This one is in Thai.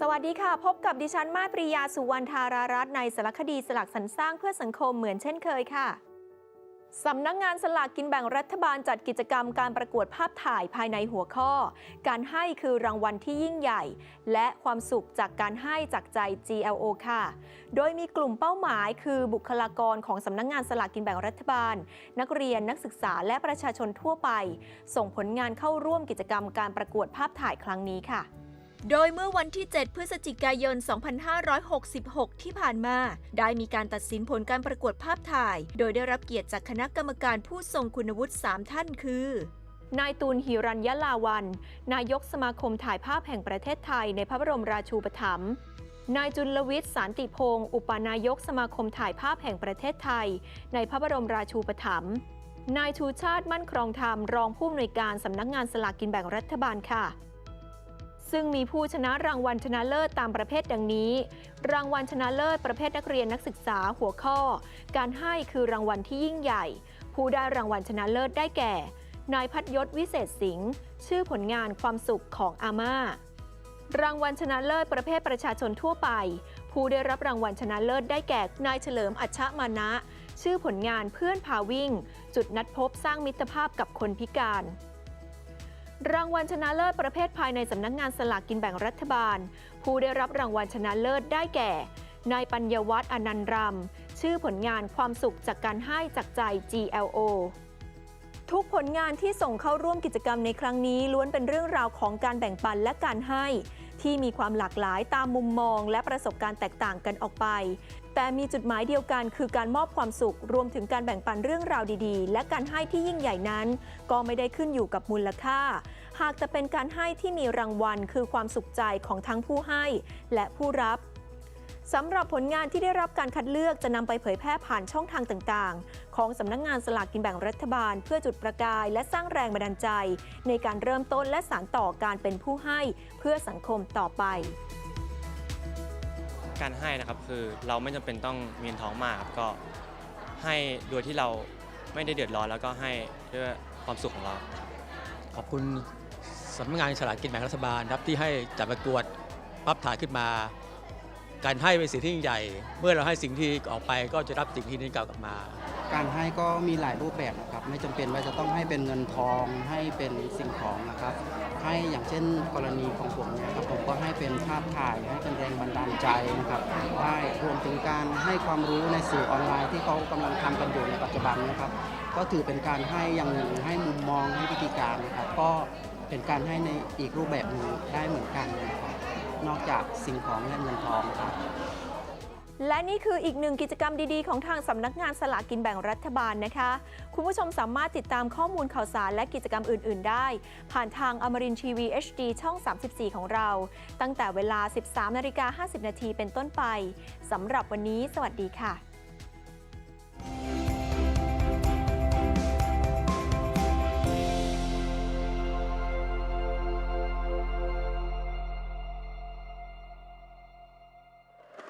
สวัสดีค่ะ พบกับดิฉันมาตปริยาสุวรรณธารารัตน์ในสารคดีสลักสรรสร้างเพื่อสังคมเหมือนเช่นเคยค่ะสำนักงงานสลากกินแบ่งรัฐบาลจัดกิจกรรมการประกวดภาพถ่ายภายในหัวข้อ การให้คือรางวัลที่ยิ่งใหญ่ และความสุขจากการให้จากใจ GLO ค่ะ โดยมีกลุ่มเป้าหมายคือบุคลากรของสำนักงงานสลากกินแบ่งรัฐบาล นักเรียนนักศึกษาและประชาชนทั่วไป ส่งผลงานเข้าร่วมกิจกรรมการประกวดภาพถ่ายครั้งนี้ค่ะ โดยเมื่อวันที่ 7 พฤศจิกายน 2566 ที่ผ่านมา ได้มีการตัดสินผลการประกวดภาพถ่าย โดยได้รับเกียรติจากคณะกรรมการผู้ทรงคุณวุฒิ 3 ท่านคือนายตูนหิรัญยลาวัน นายกสมาคมถ่ายภาพแห่งประเทศไทยในพระบรมราชูปถัมภ์นายจุลวิทย์สารติพงศ์อุปนายกสมาคมถ่ายภาพแห่งประเทศไทย ในพระบรมราชูปถัมภ์นายชูชาติมั่นครองธรรมรองผู้อำนวยการสำนักงานสลากกินแบ่งรัฐบาลค่ะ ซึ่งมีผู้ชนะรางวัลชนะเลิศตามประเภทดังนี้ รางวัลชนะเลิศประเภทนักเรียนนักศึกษาหัวข้อ การให้คือรางวัลที่ยิ่งใหญ่ ผู้ได้รางวัลชนะเลิศได้แก่ นายพัฒยศวิเศษสิงห์ชื่อผลงานความสุขของอาม่า รางวัลชนะเลิศประเภทประชาชนทั่วไป ผู้ได้รับรางวัลชนะเลิศได้แก่นายเฉลิมอัชชมานะ ชื่อผลงานเพื่อนพาวิ่ง จุดนัดพบสร้างมิตรภาพกับคนพิการ รางวัลชนะเลิศประเภทภายในสำนักงานสลากกินแบ่งรัฐบาล ผู้ได้รับรางวัลชนะเลิศได้แก่ นายปัญญวัฒน์อนันต์รำชื่อผลงานความสุขจากการให้จากใจ GLO ทุกผลงานที่ส่งเข้าร่วมกิจกรรมในครั้งนี้ล้วนเป็นเรื่องราวของการแบ่งปันและการให้ ที่มีความหลากหลายตามมุมมอง และประสบการณ์แตกต่างกันออกไป แต่มีจุดหมายเดียวกันคือการมอบความสุข รวมถึงการแบ่งปันเรื่องราวดีๆ และการให้ที่ยิ่งใหญ่นั้น ก็ไม่ได้ขึ้นอยู่กับมูลค่า หากจะเป็นการให้ที่มีรางวัล คือความสุขใจของทั้งผู้ให้ และผู้รับ สำหรับผลงานที่ได้รับการคัดเลือกจะนำไปเผยแพร่ผ่านช่องทางต่างๆ ของสำนักงงานสลากกินแบ่งรัฐบาล เพื่อจุดประกาย และสร้างแรงบันดาลใจ ในการเริ่มต้นและสานต่อการเป็นผู้ให้เพื่อสังคมต่อไป การให้นะครับคือเราไม่จำเป็นต้องมีเงินท้องมากครับก็ให้โดยที่เราไม่ได้เดือดร้อนแล้วก็ให้ด้วยความสุขของเรา ขอบคุณสำนักงานฉลากกินแบ่งรัฐบาลครับที่ให้จัดประกวดภาพถ่ายขึ้นมา การให้เป็นสิ่งที่ยิ่งใหญ่ เมื่อเราให้สิ่งที่ออกไปก็จะรับสิ่งที่นี้กลับมา การให้ก็มีหลายรูปแบบนะครับ ไม่จำเป็นว่าจะต้องให้เป็นเงินทองให้เป็นสิ่งของนะครับ ให้อย่างเช่นกรณีของผมเนี่ยครับผมก็ให้เป็นภาพถ่ายให้เป็นแรงบันดาลใจนะครับได้รวมถึงการให้ความรู้ในสื่อออนไลน์ที่เขากำลังทำกันอยู่ในปัจจุบันนะครับ ก็ถือเป็นการให้อย่างหนึ่งให้มุมมองให้วิธีการนะครับก็เป็นการให้ในอีกรูปแบบหนึ่งได้เหมือน นอกจากสิ่งของและเงินทองครับและนี่คืออีกหนึ่งกิจกรรมดีๆ ของทางสำนักงานสลากกินแบ่งรัฐบาลนะคะ คุณผู้ชมสามารถติดตามข้อมูลข่าวสารและกิจกรรมอื่น ๆ ได้ ผ่านทางอมรินทีวี HD ช่อง 34 ของเรา ตั้งแต่เวลา 13นาฬิกา50 นาทีเป็นต้นไปสำหรับวันนี้ สวัสดีค่ะ